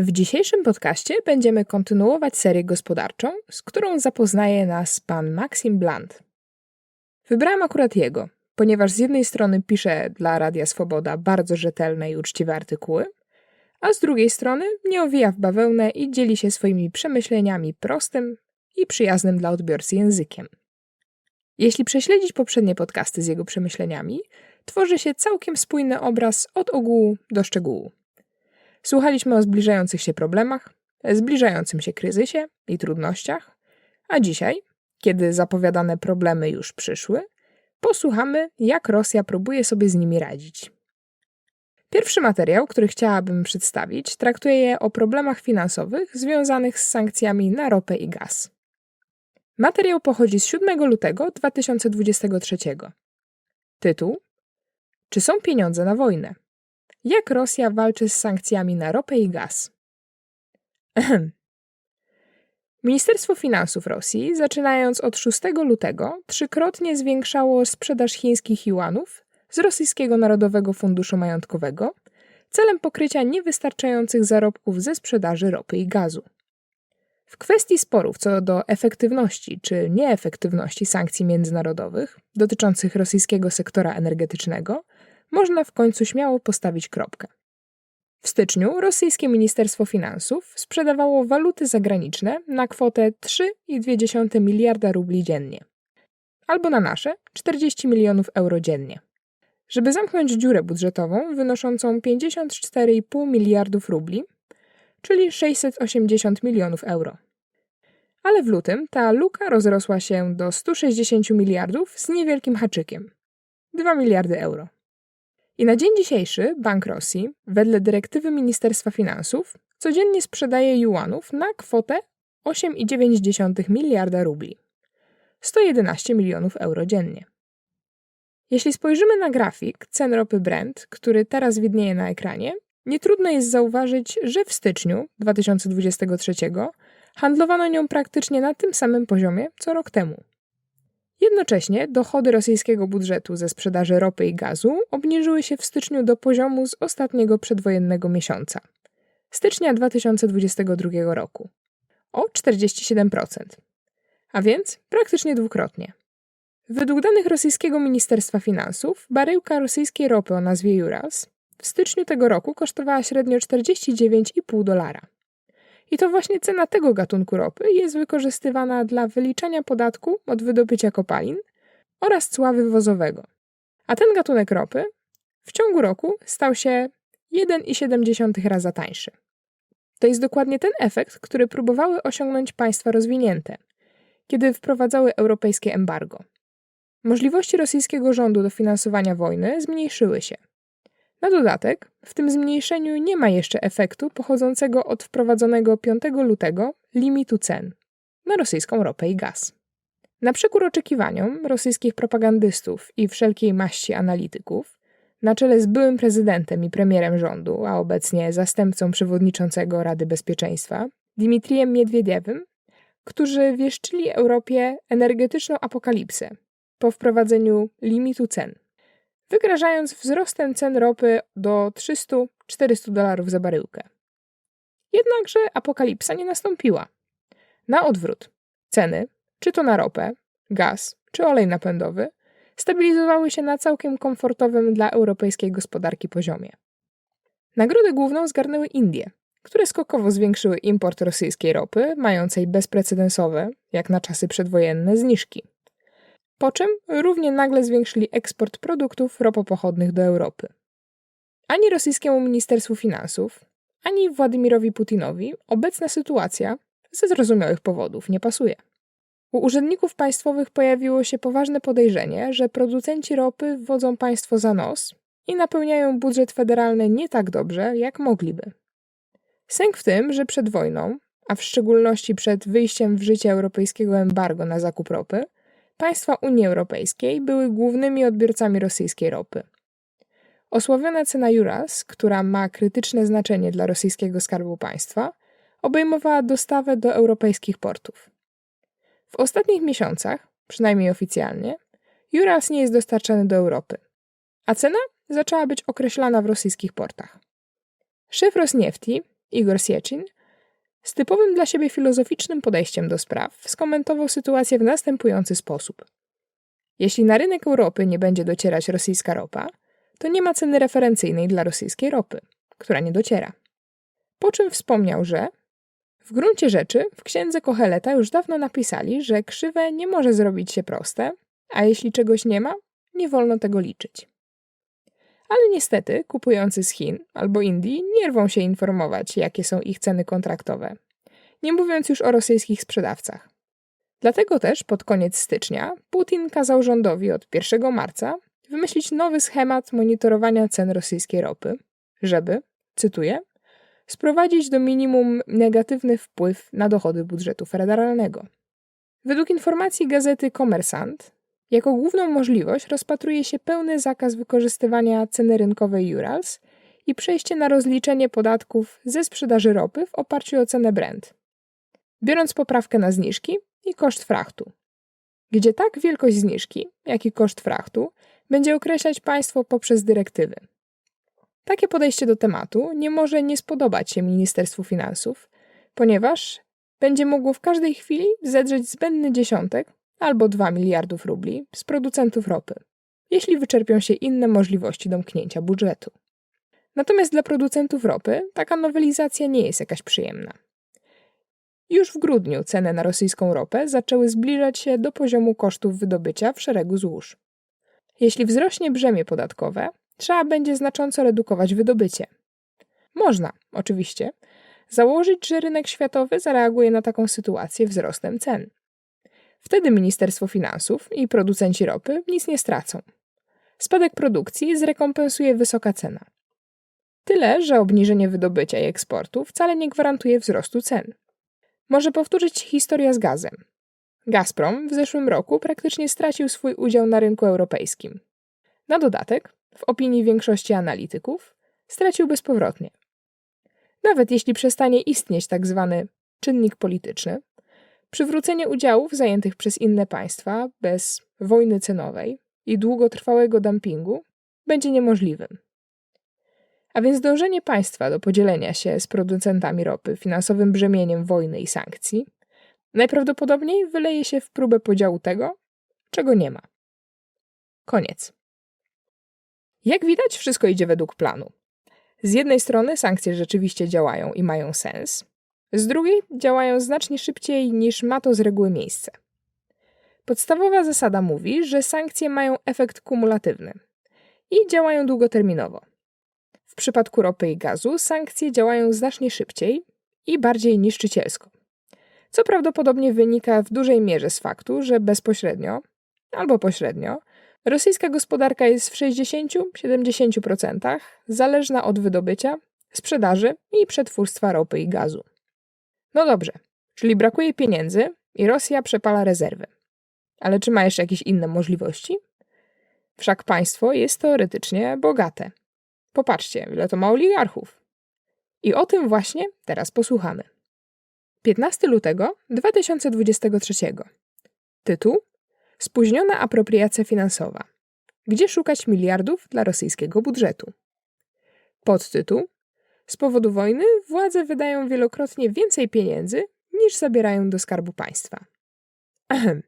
W dzisiejszym podcaście będziemy kontynuować serię gospodarczą, z którą zapoznaje nas pan Maxim Bland. Wybrałam akurat jego, ponieważ z jednej strony pisze dla Radia Swoboda bardzo rzetelne i uczciwe artykuły, a z drugiej strony nie owija w bawełnę i dzieli się swoimi przemyśleniami prostym i przyjaznym dla odbiorcy językiem. Jeśli prześledzić poprzednie podcasty z jego przemyśleniami, tworzy się całkiem spójny obraz od ogółu do szczegółu. Słuchaliśmy o zbliżających się problemach, zbliżającym się kryzysie i trudnościach, a dzisiaj, kiedy zapowiadane problemy już przyszły, posłuchamy, jak Rosja próbuje sobie z nimi radzić. Pierwszy materiał, który chciałabym przedstawić, traktuje o problemach finansowych związanych z sankcjami na ropę i gaz. Materiał pochodzi z 7 lutego 2023. Tytuł: Czy są pieniądze na wojnę? Jak Rosja walczy z sankcjami na ropę i gaz? Ministerstwo Finansów Rosji, zaczynając od 6 lutego, trzykrotnie zwiększało sprzedaż chińskich juanów z Rosyjskiego Narodowego Funduszu Majątkowego celem pokrycia niewystarczających zarobków ze sprzedaży ropy i gazu. W kwestii sporów co do efektywności czy nieefektywności sankcji międzynarodowych dotyczących rosyjskiego sektora energetycznego, można w końcu śmiało postawić kropkę. W styczniu rosyjskie Ministerstwo Finansów sprzedawało waluty zagraniczne na kwotę 3,2 miliarda rubli dziennie, albo na nasze 40 milionów euro dziennie. Żeby zamknąć dziurę budżetową wynoszącą 54,5 miliardów rubli, czyli 680 milionów euro. Ale w lutym ta luka rozrosła się do 160 miliardów z niewielkim haczykiem 2 miliardy euro. I na dzień dzisiejszy Bank Rosji, wedle dyrektywy Ministerstwa Finansów, codziennie sprzedaje juanów na kwotę 8,9 miliarda rubli 111 milionów euro dziennie. Jeśli spojrzymy na grafik cen ropy Brent, który teraz widnieje na ekranie, nie trudno jest zauważyć, że w styczniu 2023 handlowano nią praktycznie na tym samym poziomie co rok temu. Jednocześnie dochody rosyjskiego budżetu ze sprzedaży ropy i gazu obniżyły się w styczniu do poziomu z ostatniego przedwojennego miesiąca stycznia 2022 roku o 47%, a więc praktycznie dwukrotnie. Według danych rosyjskiego Ministerstwa Finansów, baryłka rosyjskiej ropy o nazwie Urals w styczniu tego roku kosztowała średnio 49,5 dolara. I to właśnie cena tego gatunku ropy jest wykorzystywana dla wyliczania podatku od wydobycia kopalin oraz cła wywozowego. A ten gatunek ropy w ciągu roku stał się 1,7 raza tańszy. To jest dokładnie ten efekt, który próbowały osiągnąć państwa rozwinięte, kiedy wprowadzały europejskie embargo. Możliwości rosyjskiego rządu do finansowania wojny zmniejszyły się. Na dodatek, w tym zmniejszeniu nie ma jeszcze efektu pochodzącego od wprowadzonego 5 lutego limitu cen na rosyjską ropę i gaz. Na przekór oczekiwaniom rosyjskich propagandystów i wszelkiej maści analityków, na czele z byłym prezydentem i premierem rządu, a obecnie zastępcą przewodniczącego Rady Bezpieczeństwa, Dimitrijem Miedwiediewem, którzy wieszczyli Europie energetyczną apokalipsę po wprowadzeniu limitu cen wygrażając wzrostem cen ropy do 300-400 dolarów za baryłkę. Jednakże apokalipsa nie nastąpiła. Na odwrót, ceny, czy to na ropę, gaz, czy olej napędowy, stabilizowały się na całkiem komfortowym dla europejskiej gospodarki poziomie. Nagrodę główną zgarnęły Indie, które skokowo zwiększyły import rosyjskiej ropy, mającej bezprecedensowe, jak na czasy przedwojenne, zniżki po czym równie nagle zwiększyli eksport produktów ropopochodnych do Europy. Ani rosyjskiemu Ministerstwu Finansów, ani Władimirowi Putinowi obecna sytuacja ze zrozumiałych powodów nie pasuje. U urzędników państwowych pojawiło się poważne podejrzenie, że producenci ropy wodzą państwo za nos i napełniają budżet federalny nie tak dobrze, jak mogliby. Sęk w tym, że przed wojną, a w szczególności przed wyjściem w życie europejskiego embargo na zakup ropy, Państwa Unii Europejskiej były głównymi odbiorcami rosyjskiej ropy. Osławiona cena Juras, która ma krytyczne znaczenie dla rosyjskiego skarbu państwa, obejmowała dostawę do europejskich portów. W ostatnich miesiącach, przynajmniej oficjalnie, Juras nie jest dostarczany do Europy, a cena zaczęła być określana w rosyjskich portach. Szef Rosniefti, Igor Siecin, z typowym dla siebie filozoficznym podejściem do spraw skomentował sytuację w następujący sposób. Jeśli na rynek Europy nie będzie docierać rosyjska ropa, to nie ma ceny referencyjnej dla rosyjskiej ropy, która nie dociera. Po czym wspomniał, że w gruncie rzeczy w księdze Koheleta już dawno napisali, że krzywe nie może zrobić się proste, a jeśli czegoś nie ma, nie wolno tego liczyć. Ale niestety kupujący z Chin albo Indii nie rwą się informować, jakie są ich ceny kontraktowe, nie mówiąc już o rosyjskich sprzedawcach. Dlatego też pod koniec stycznia Putin kazał rządowi od 1 marca wymyślić nowy schemat monitorowania cen rosyjskiej ropy, żeby, cytuję, sprowadzić do minimum negatywny wpływ na dochody budżetu federalnego. Według informacji gazety Kommersant, jako główną możliwość rozpatruje się pełny zakaz wykorzystywania ceny rynkowej Urals i przejście na rozliczenie podatków ze sprzedaży ropy w oparciu o cenę Brent, biorąc poprawkę na zniżki i koszt frachtu, gdzie tak wielkość zniżki, jak i koszt frachtu będzie określać państwo poprzez dyrektywy. Takie podejście do tematu nie może nie spodobać się Ministerstwu Finansów, ponieważ będzie mogło w każdej chwili zedrzeć zbędny dziesiątek albo 2 miliardów rubli z producentów ropy, jeśli wyczerpią się inne możliwości domknięcia budżetu. Natomiast dla producentów ropy taka nowelizacja nie jest jakaś przyjemna. Już w grudniu ceny na rosyjską ropę zaczęły zbliżać się do poziomu kosztów wydobycia w szeregu złóż. Jeśli wzrośnie brzemię podatkowe, trzeba będzie znacząco redukować wydobycie. Można, oczywiście, założyć, że rynek światowy zareaguje na taką sytuację wzrostem cen. Wtedy Ministerstwo Finansów i producenci ropy nic nie stracą. Spadek produkcji zrekompensuje wysoka cena. Tyle, że obniżenie wydobycia i eksportu wcale nie gwarantuje wzrostu cen. Może powtórzyć historia z gazem. Gazprom w zeszłym roku praktycznie stracił swój udział na rynku europejskim. Na dodatek, w opinii większości analityków, stracił bezpowrotnie. Nawet jeśli przestanie istnieć tak zwany czynnik polityczny, przywrócenie udziałów zajętych przez inne państwa bez wojny cenowej i długotrwałego dumpingu będzie niemożliwym. A więc dążenie państwa do podzielenia się z producentami ropy finansowym brzemieniem wojny i sankcji najprawdopodobniej wyleje się w próbę podziału tego, czego nie ma. Koniec. Jak widać, wszystko idzie według planu. Z jednej strony sankcje rzeczywiście działają i mają sens, z drugiej działają znacznie szybciej niż ma to z reguły miejsce. Podstawowa zasada mówi, że sankcje mają efekt kumulatywny i działają długoterminowo. W przypadku ropy i gazu sankcje działają znacznie szybciej i bardziej niszczycielsko. Co prawdopodobnie wynika w dużej mierze z faktu, że bezpośrednio albo pośrednio rosyjska gospodarka jest w 60-70% zależna od wydobycia, sprzedaży i przetwórstwa ropy i gazu. No dobrze, czyli brakuje pieniędzy i Rosja przepala rezerwy. Ale czy ma jeszcze jakieś inne możliwości? Wszak państwo jest teoretycznie bogate. Popatrzcie, ile to ma oligarchów. I o tym właśnie teraz posłuchamy. 15 lutego 2023. Tytuł: Spóźniona apropriacja finansowa. Gdzie szukać miliardów dla rosyjskiego budżetu? Podtytuł: Z powodu wojny władze wydają wielokrotnie więcej pieniędzy niż zabierają do skarbu państwa. Ahem.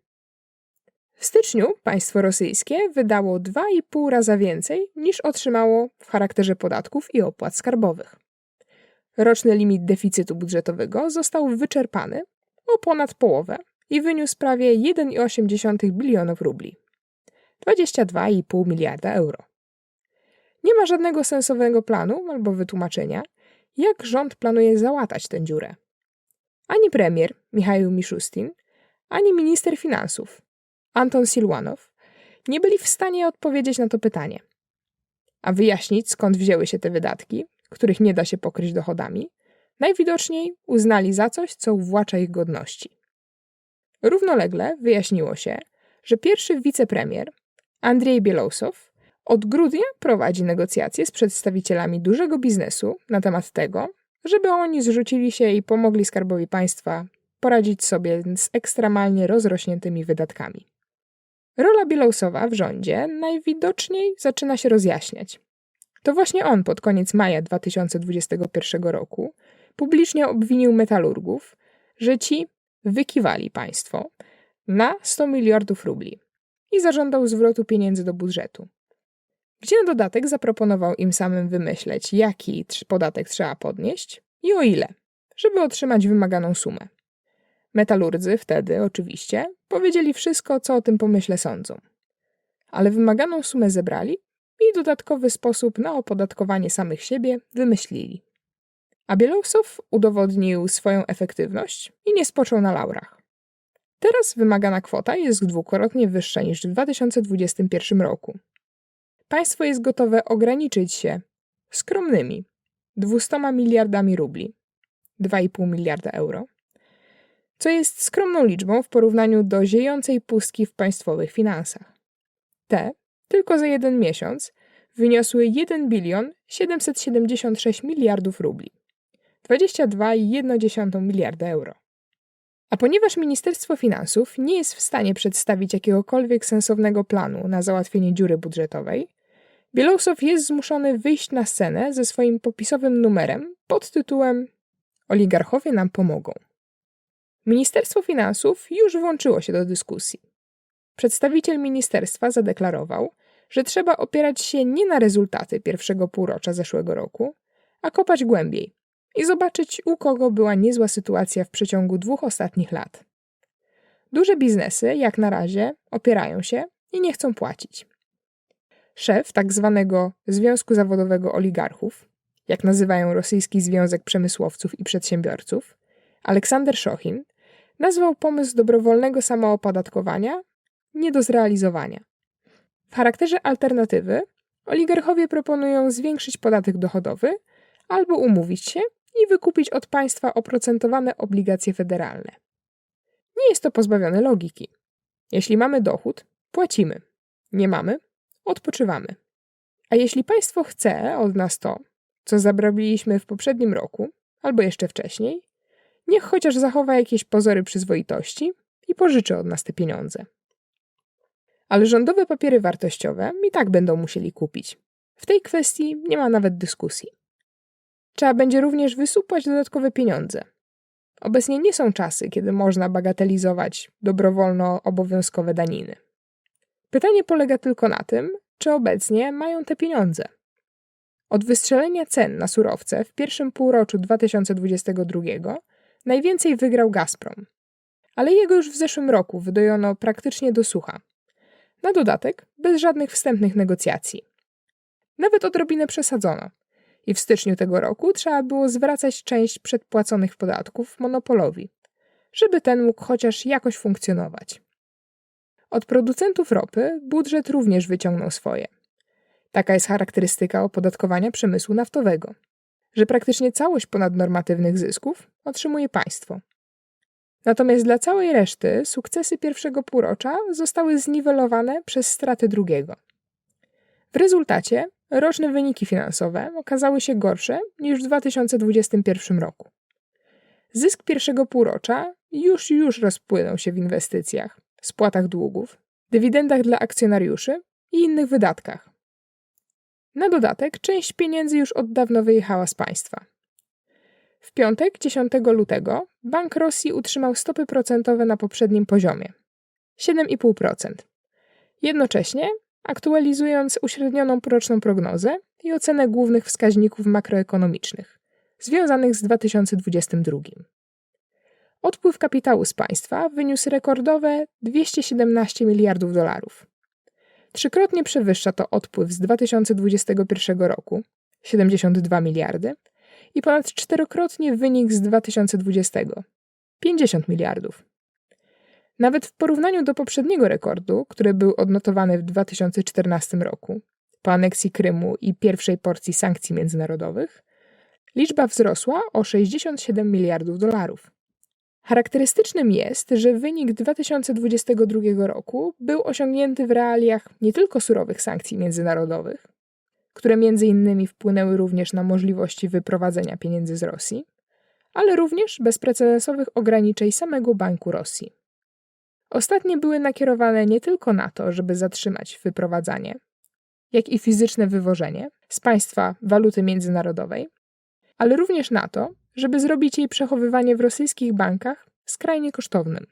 W styczniu państwo rosyjskie wydało 2,5 raza więcej niż otrzymało w charakterze podatków i opłat skarbowych. Roczny limit deficytu budżetowego został wyczerpany o ponad połowę i wyniósł prawie 1,8 bilionów rubli 22,5 miliarda euro. Nie ma żadnego sensownego planu albo wytłumaczenia, jak rząd planuje załatać tę dziurę. Ani premier Michał Miszustin, ani minister finansów Anton Silwanow nie byli w stanie odpowiedzieć na to pytanie. A wyjaśnić, skąd wzięły się te wydatki, których nie da się pokryć dochodami, najwidoczniej uznali za coś, co uwłacza ich godności. Równolegle wyjaśniło się, że pierwszy wicepremier, Andrzej Bielousov, od grudnia prowadzi negocjacje z przedstawicielami dużego biznesu na temat tego, żeby oni zrzucili się i pomogli skarbowi państwa poradzić sobie z ekstremalnie rozrośniętymi wydatkami. Rola Bielousowa w rządzie najwidoczniej zaczyna się rozjaśniać. To właśnie on pod koniec maja 2021 roku publicznie obwinił metalurgów, że ci wykiwali państwo na 100 miliardów rubli i zażądał zwrotu pieniędzy do budżetu. Gdzie na dodatek zaproponował im samym wymyśleć, jaki podatek trzeba podnieść i o ile, żeby otrzymać wymaganą sumę. Metalurdzy wtedy, oczywiście, powiedzieli wszystko, co o tym pomyśle sądzą. Ale wymaganą sumę zebrali i dodatkowy sposób na opodatkowanie samych siebie wymyślili. A Bielousov udowodnił swoją efektywność i nie spoczął na laurach. Teraz wymagana kwota jest dwukrotnie wyższa niż w 2021 roku. Państwo jest gotowe ograniczyć się skromnymi 200 miliardami rubli, 2,5 miliarda euro, co jest skromną liczbą w porównaniu do ziejącej pustki w państwowych finansach. Te, tylko za jeden miesiąc, wyniosły 1 bilion 776 miliardów rubli, 22,1 miliarda euro. A ponieważ Ministerstwo Finansów nie jest w stanie przedstawić jakiegokolwiek sensownego planu na załatwienie dziury budżetowej, Bielousov jest zmuszony wyjść na scenę ze swoim popisowym numerem pod tytułem Oligarchowie nam pomogą. Ministerstwo Finansów już włączyło się do dyskusji. Przedstawiciel ministerstwa zadeklarował, że trzeba opierać się nie na rezultaty pierwszego półrocza zeszłego roku, a kopać głębiej i zobaczyć, u kogo była niezła sytuacja w przeciągu dwóch ostatnich lat. Duże biznesy, jak na razie, opierają się i nie chcą płacić. Szef tak zwanego Związku Zawodowego Oligarchów, jak nazywają rosyjski Związek Przemysłowców i Przedsiębiorców, Aleksander Szochin, nazwał pomysł dobrowolnego samoopodatkowania nie do zrealizowania. W charakterze alternatywy oligarchowie proponują zwiększyć podatek dochodowy albo umówić się i wykupić od państwa oprocentowane obligacje federalne. Nie jest to pozbawione logiki. Jeśli mamy dochód, płacimy. Nie mamy, odpoczywamy. A jeśli państwo chce od nas to, co zabraliśmy w poprzednim roku, albo jeszcze wcześniej, niech chociaż zachowa jakieś pozory przyzwoitości i pożyczy od nas te pieniądze. Ale rządowe papiery wartościowe i tak będą musieli kupić. W tej kwestii nie ma nawet dyskusji. Trzeba będzie również wysupłać dodatkowe pieniądze. Obecnie nie są czasy, kiedy można bagatelizować dobrowolno obowiązkowe daniny. Pytanie polega tylko na tym, czy obecnie mają te pieniądze. Od wystrzelenia cen na surowce w pierwszym półroczu 2022 najwięcej wygrał Gazprom, ale jego już w zeszłym roku wydojono praktycznie do sucha. Na dodatek bez żadnych wstępnych negocjacji. Nawet odrobinę przesadzono i w styczniu tego roku trzeba było zwracać część przedpłaconych podatków monopolowi, żeby ten mógł chociaż jakoś funkcjonować. Od producentów ropy budżet również wyciągnął swoje. Taka jest charakterystyka opodatkowania przemysłu naftowego, że praktycznie całość ponadnormatywnych zysków otrzymuje państwo. Natomiast dla całej reszty sukcesy pierwszego półrocza zostały zniwelowane przez straty drugiego. W rezultacie roczne wyniki finansowe okazały się gorsze niż w 2021 roku. Zysk pierwszego półrocza już już rozpłynął się w inwestycjach, spłatach długów, dywidendach dla akcjonariuszy i innych wydatkach. Na dodatek część pieniędzy już od dawna wyjechała z państwa. W piątek, 10 lutego, Bank Rosji utrzymał stopy procentowe na poprzednim poziomie 7,5%. Jednocześnie aktualizując uśrednioną poroczną prognozę i ocenę głównych wskaźników makroekonomicznych związanych z 2022. Odpływ kapitału z państwa wyniósł rekordowe 217 miliardów dolarów. Trzykrotnie przewyższa to odpływ z 2021 roku 72 miliardy i ponad czterokrotnie wynik z 2020 50 miliardów. Nawet w porównaniu do poprzedniego rekordu, który był odnotowany w 2014 roku, po aneksji Krymu i pierwszej porcji sankcji międzynarodowych, liczba wzrosła o 67 miliardów dolarów. Charakterystycznym jest, że wynik 2022 roku był osiągnięty w realiach nie tylko surowych sankcji międzynarodowych, które między innymi wpłynęły również na możliwości wyprowadzenia pieniędzy z Rosji, ale również bezprecedensowych ograniczeń samego Banku Rosji. Ostatnie były nakierowane nie tylko na to, żeby zatrzymać wyprowadzanie, jak i fizyczne wywożenie z państwa waluty międzynarodowej, ale również na to, żeby zrobić jej przechowywanie w rosyjskich bankach skrajnie kosztownym.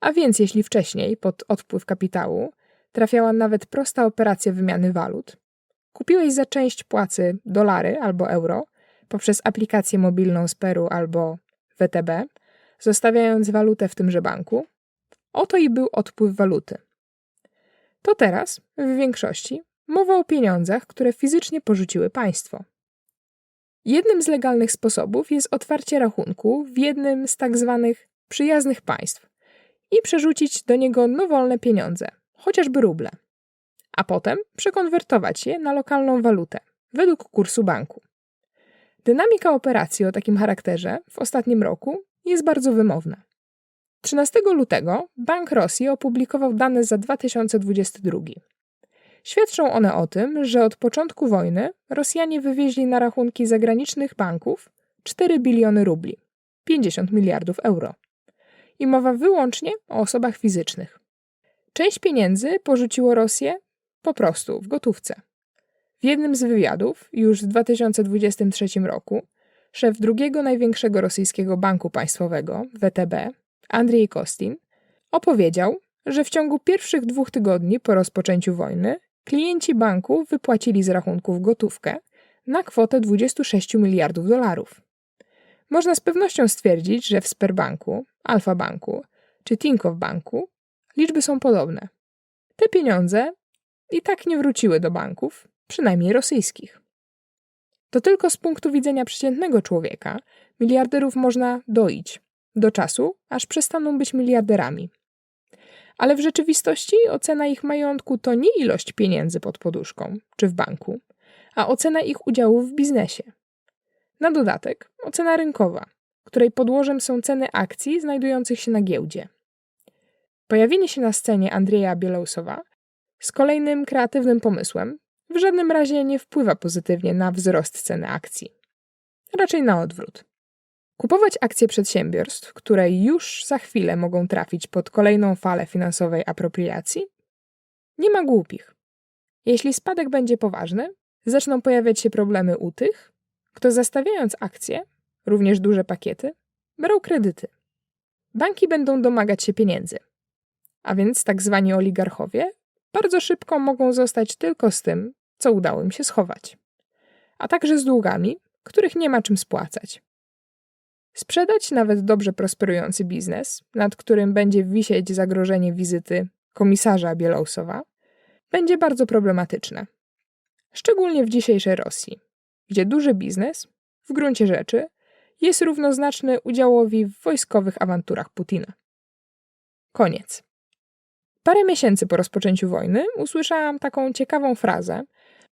A więc jeśli wcześniej, pod odpływ kapitału, trafiała nawet prosta operacja wymiany walut, kupiłeś za część płacy dolary albo euro poprzez aplikację mobilną z Peru albo WTB, zostawiając walutę w tymże banku, oto i był odpływ waluty. To teraz, w większości, mowa o pieniądzach, które fizycznie porzuciły państwo. Jednym z legalnych sposobów jest otwarcie rachunku w jednym z tak zwanych przyjaznych państw i przerzucić do niego nowolne pieniądze, chociażby ruble, a potem przekonwertować je na lokalną walutę według kursu banku. Dynamika operacji o takim charakterze w ostatnim roku jest bardzo wymowna. 13 lutego Bank Rosji opublikował dane za 2022. Świadczą one o tym, że od początku wojny Rosjanie wywieźli na rachunki zagranicznych banków 4 biliony rubli 50 miliardów euro. I mowa wyłącznie o osobach fizycznych. Część pieniędzy porzuciło Rosję po prostu w gotówce. W jednym z wywiadów, już w 2023 roku, szef drugiego największego rosyjskiego banku państwowego, WTB, Andrzej Kostin, opowiedział, że w ciągu pierwszych dwóch tygodni po rozpoczęciu wojny klienci banku wypłacili z rachunków gotówkę na kwotę 26 miliardów dolarów. Można z pewnością stwierdzić, że w Sperbanku, Alfa Banku czy Tinkoff Banku liczby są podobne. Te pieniądze i tak nie wróciły do banków, przynajmniej rosyjskich. To tylko z punktu widzenia przeciętnego człowieka miliarderów można doić do czasu, aż przestaną być miliarderami. Ale w rzeczywistości ocena ich majątku to nie ilość pieniędzy pod poduszką czy w banku, a ocena ich udziałów w biznesie. Na dodatek ocena rynkowa, której podłożem są ceny akcji znajdujących się na giełdzie. Pojawienie się na scenie Andrzeja Bielousowa z kolejnym kreatywnym pomysłem w żadnym razie nie wpływa pozytywnie na wzrost ceny akcji. Raczej na odwrót. Kupować akcje przedsiębiorstw, które już za chwilę mogą trafić pod kolejną falę finansowej apropriacji? Nie ma głupich. Jeśli spadek będzie poważny, zaczną pojawiać się problemy u tych, kto zastawiając akcje, również duże pakiety, brał kredyty. Banki będą domagać się pieniędzy. A więc tak zwani oligarchowie bardzo szybko mogą zostać tylko z tym, co udało im się schować. A także z długami, których nie ma czym spłacać. Sprzedać nawet dobrze prosperujący biznes, nad którym będzie wisieć zagrożenie wizyty komisarza Bielousowa, będzie bardzo problematyczne. Szczególnie w dzisiejszej Rosji, gdzie duży biznes, w gruncie rzeczy, jest równoznaczny udziałowi w wojskowych awanturach Putina. Koniec. Parę miesięcy po rozpoczęciu wojny usłyszałam taką ciekawą frazę,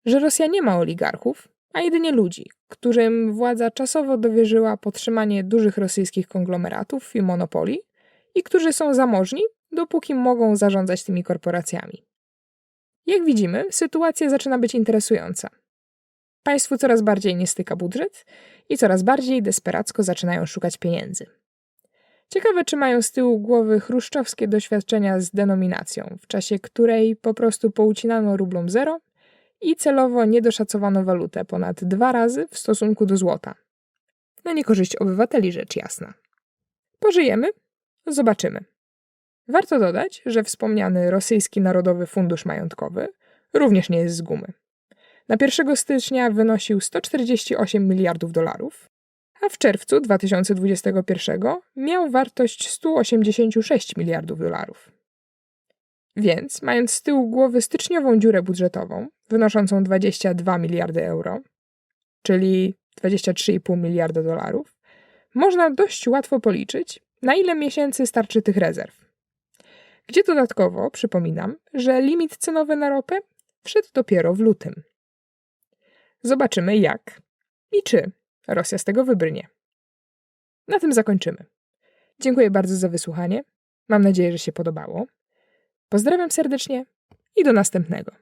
że Rosja nie ma oligarchów, a jedynie ludzi, którym władza czasowo dowierzyła podtrzymanie dużych rosyjskich konglomeratów i monopoli i którzy są zamożni, dopóki mogą zarządzać tymi korporacjami. Jak widzimy, sytuacja zaczyna być interesująca. Państwu coraz bardziej nie styka budżet i coraz bardziej desperacko zaczynają szukać pieniędzy. Ciekawe, czy mają z tyłu głowy chruszczowskie doświadczenia z denominacją, w czasie której po prostu poucinano rublom zero i celowo niedoszacowano walutę ponad dwa razy w stosunku do złota. Na niekorzyść obywateli rzecz jasna. Pożyjemy? Zobaczymy. Warto dodać, że wspomniany rosyjski Narodowy Fundusz Majątkowy również nie jest z gumy. Na 1 stycznia wynosił 148 miliardów dolarów, a w czerwcu 2021 miał wartość 186 miliardów dolarów. Więc, mając z tyłu głowy styczniową dziurę budżetową, wynoszącą 22 miliardy euro, czyli 23,5 miliarda dolarów, można dość łatwo policzyć, na ile miesięcy starczy tych rezerw. Gdzie dodatkowo, przypominam, że limit cenowy na ropę wszedł dopiero w lutym. Zobaczymy jak i czy Rosja z tego wybrnie. Na tym zakończymy. Dziękuję bardzo za wysłuchanie. Mam nadzieję, że się podobało. Pozdrawiam serdecznie i do następnego.